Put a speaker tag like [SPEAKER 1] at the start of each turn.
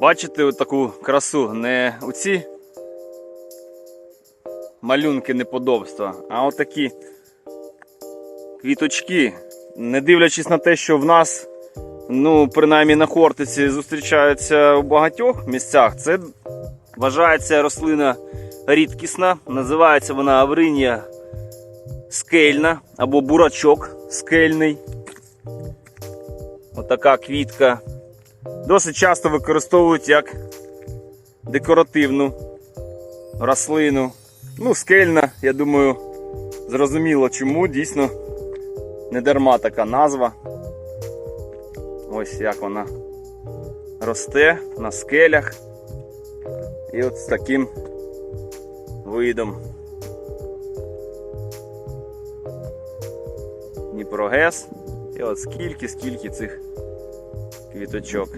[SPEAKER 1] Бачите таку красу? Не оці малюнки неподобства, а отакі квіточки. Не дивлячись на те, що в нас, ну, принаймні на Хортиці, зустрічаються у багатьох місцях, це вважається рослина рідкісна. Називається вона Авринія скельна або бурачок скельний. Отака квітка. Досить часто використовують як декоративну рослину. Ну, скельна, я думаю, зрозуміло чому, дійсно не дарма така назва. Ось як вона росте на скелях. І от з таким видом. Дніпрогес. І от скільки, скільки цих квіточок.